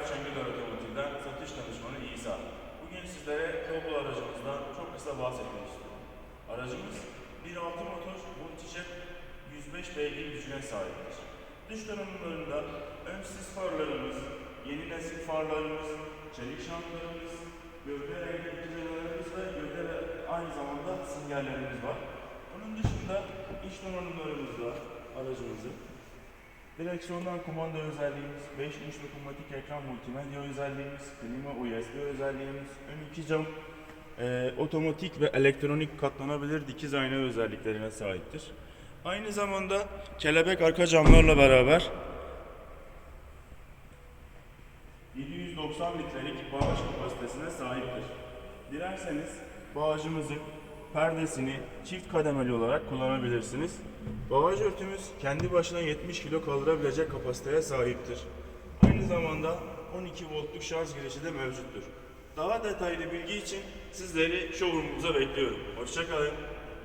Murat Şengöler Otomotiv'den satış danışmanı İsa. Bugün sizlere Global aracımızdan çok kısa bahsetmek istiyorum. Aracımız 1.6 motor multijet 105 beygir gücüne sahiptir. Dış donanımlarında ön sis farlarımız, yeni nesil farlarımız, çelik şantlarımız, gövde renkli tünelerimiz ve gövde ve aynı zamanda sinyallerimiz var. Bunun dışında iç donanımlarımız var aracımızın. Direksiyondan kumanda özelliğimiz, 5 inç dokunmatik ekran multimedya özelliğimiz, klima USB özelliğimiz, ön iki cam e, otomatik ve elektronik katlanabilir dikiz ayna özelliklerine sahiptir. Aynı zamanda kelebek arka camlarla beraber 790 litrelik bağış kapasitesine sahiptir. Dilerseniz bağışımızın perdesini çift kademeli olarak kullanabilirsiniz. Bağış örtümüz kendi başına 70 kilo kaldırabilecek kapasiteye sahiptir. Aynı zamanda 12 voltluk şarj girişi de mevcuttur. Daha detaylı bilgi için sizleri showroomumuza bekliyorum. Hoşçakalın.